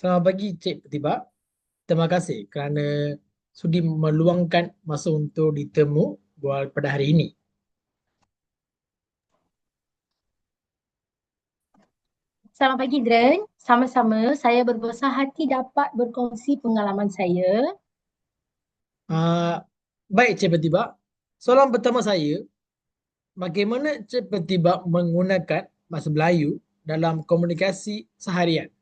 Selamat pagi Cik Petiba. Terima kasih kerana sudi meluangkan masa untuk ditemu buat pada hari ini. Selamat pagi Dren. Sama-sama saya berbesar hati dapat berkongsi pengalaman saya. Uh, baik Cik Petiba. Soalan pertama saya, bagaimana Cik Petiba menggunakan bahasa Melayu dalam komunikasi seharian?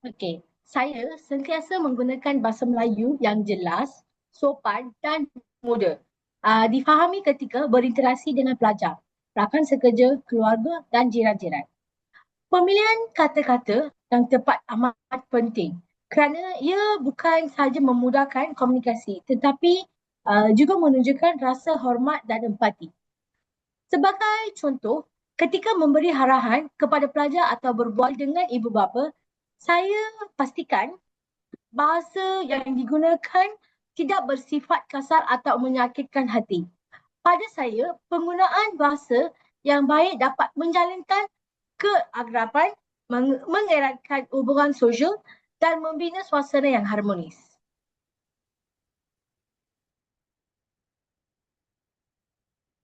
Okey, saya sentiasa menggunakan bahasa Melayu yang jelas, sopan dan mudah. Uh, difahami ketika berinteraksi dengan pelajar, rakan sekerja, keluarga dan jiran-jiran. Pemilihan kata-kata yang tepat amat penting kerana ia bukan sahaja memudahkan komunikasi tetapi uh, juga menunjukkan rasa hormat dan empati. Sebagai contoh, ketika memberi arahan kepada pelajar atau berbual dengan ibu bapa, saya pastikan bahasa yang digunakan tidak bersifat kasar atau menyakitkan hati. Pada saya, penggunaan bahasa yang baik dapat menjalinkan keagrapan, meng- mengeratkan hubungan sosial dan membina suasana yang harmonis.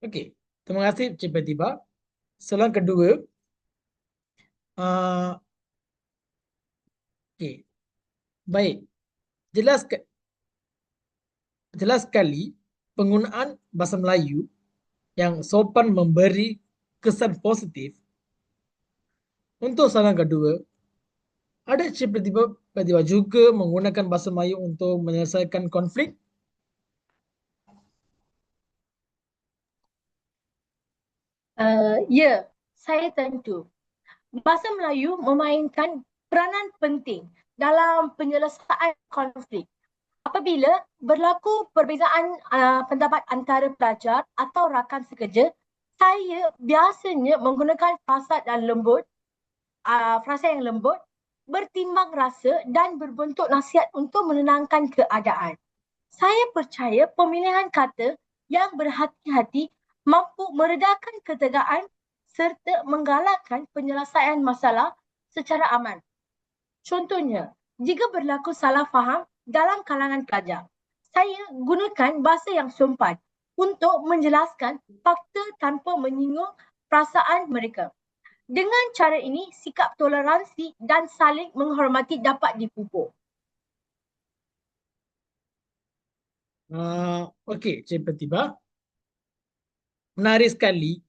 Okey, terima kasih Cik Petiba. Soalan kedua, uh, Okey. Baik. Jelas jelas sekali penggunaan bahasa Melayu yang sopan memberi kesan positif. Untuk soalan kedua, ada tiba-tiba juga menggunakan bahasa Melayu untuk menyelesaikan konflik? Uh, ya, saya tentu. Bahasa Melayu memainkan peranan penting dalam penyelesaian konflik. Apabila berlaku perbezaan uh, pendapat antara pelajar atau rakan sekerja, saya biasanya menggunakan frasa dan lembut, uh, frasa yang lembut, bertimbang rasa dan berbentuk nasihat untuk menenangkan keadaan. Saya percaya pemilihan kata yang berhati-hati mampu meredakan ketegangan serta menggalakkan penyelesaian masalah secara aman. Contohnya, jika berlaku salah faham dalam kalangan pelajar, saya gunakan bahasa yang sopan untuk menjelaskan fakta tanpa menyinggung perasaan mereka. Dengan cara ini, sikap toleransi dan saling menghormati dapat dipupuk. Uh, Okey, Cik Petiba. Menarik sekali.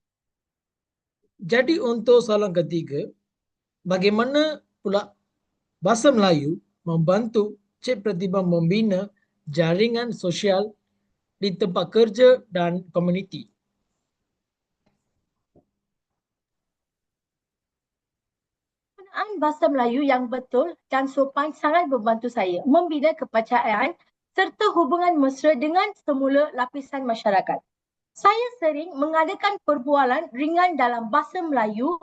Jadi untuk soalan ketiga, bagaimana pula Bahasa Melayu membantu Cik Pratibha membina jaringan sosial di tempat kerja dan komuniti. Penggunaan bahasa Melayu yang betul dan sopan sangat membantu saya membina kepercayaan serta hubungan mesra dengan semula lapisan masyarakat. Saya sering mengadakan perbualan ringan dalam bahasa Melayu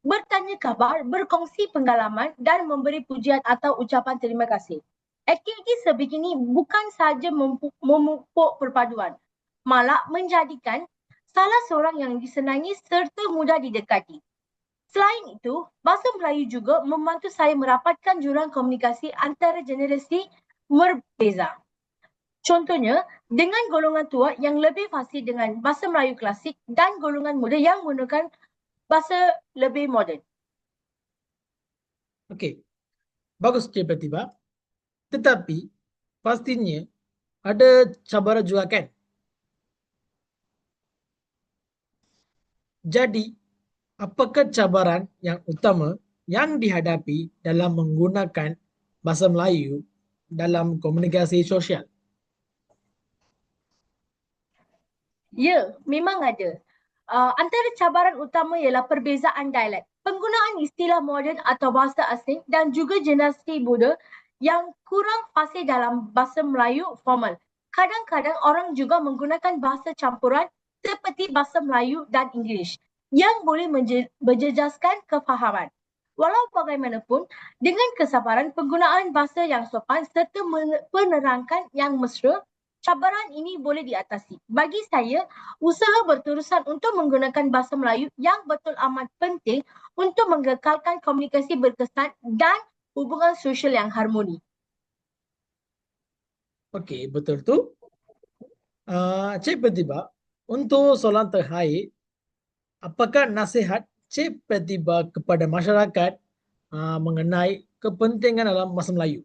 bertanya khabar, berkongsi pengalaman dan memberi pujian atau ucapan terima kasih. Aktiviti sebegini bukan sahaja memupuk perpaduan, malah menjadikan salah seorang yang disenangi serta mudah didekati. Selain itu, bahasa Melayu juga membantu saya merapatkan jurang komunikasi antara generasi berbeza. Contohnya, dengan golongan tua yang lebih fasih dengan bahasa Melayu klasik dan golongan muda yang menggunakan bahasa lebih moden. Okey. Bagus Cik Pratibha. Tetapi pastinya ada cabaran juga kan? Jadi, apakah cabaran yang utama yang dihadapi dalam menggunakan bahasa Melayu dalam komunikasi sosial? Ya, memang ada. Uh, antara cabaran utama ialah perbezaan dialek. Penggunaan istilah moden atau bahasa asing dan juga generasi muda yang kurang fasih dalam bahasa Melayu formal. Kadang-kadang orang juga menggunakan bahasa campuran seperti bahasa Melayu dan Inggeris yang boleh menjejaskan kefahaman. Walau bagaimanapun, dengan kesabaran penggunaan bahasa yang sopan serta penerangan yang mesra, cabaran ini boleh diatasi. Bagi saya, usaha berterusan untuk menggunakan bahasa Melayu yang betul amat penting untuk mengekalkan komunikasi berkesan dan hubungan sosial yang harmoni. Okey, betul tu. Uh, Cik Pratibha, untuk soalan terakhir, apakah nasihat Cik Pratibha kepada masyarakat uh, mengenai kepentingan dalam bahasa Melayu?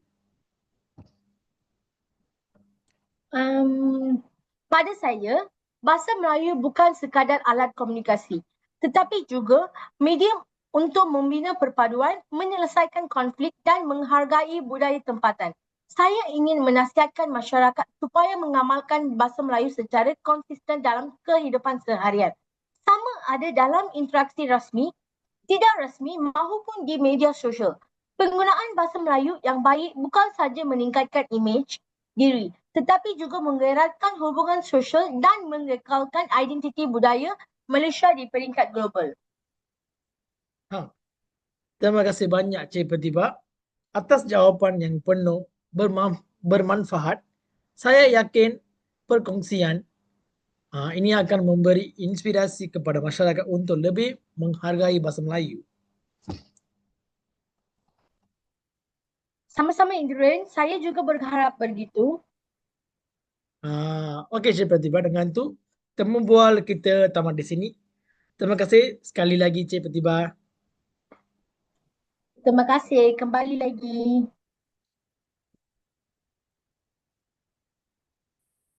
Um, pada saya, bahasa Melayu bukan sekadar alat komunikasi, tetapi juga medium untuk membina perpaduan, menyelesaikan konflik dan menghargai budaya tempatan. Saya ingin menasihatkan masyarakat supaya mengamalkan bahasa Melayu secara konsisten dalam kehidupan seharian. Sama ada dalam interaksi rasmi, tidak rasmi maupun di media sosial. Penggunaan bahasa Melayu yang baik bukan sahaja meningkatkan imej diri, tetapi juga menggerakkan hubungan sosial dan mengekalkan identiti budaya Malaysia di peringkat global. Ha. Terima kasih banyak Cik Pratibha atas jawapan yang penuh berma- bermanfaat. Saya yakin perkongsian uh, ini akan memberi inspirasi kepada masyarakat untuk lebih menghargai bahasa Melayu. Sama-sama Indrin, saya juga berharap begitu. Uh, Okey Cik Pratibha dengan tu temu bual kita tamat di sini. Terima kasih sekali lagi Cik Pratibha. Terima kasih. Kembali lagi.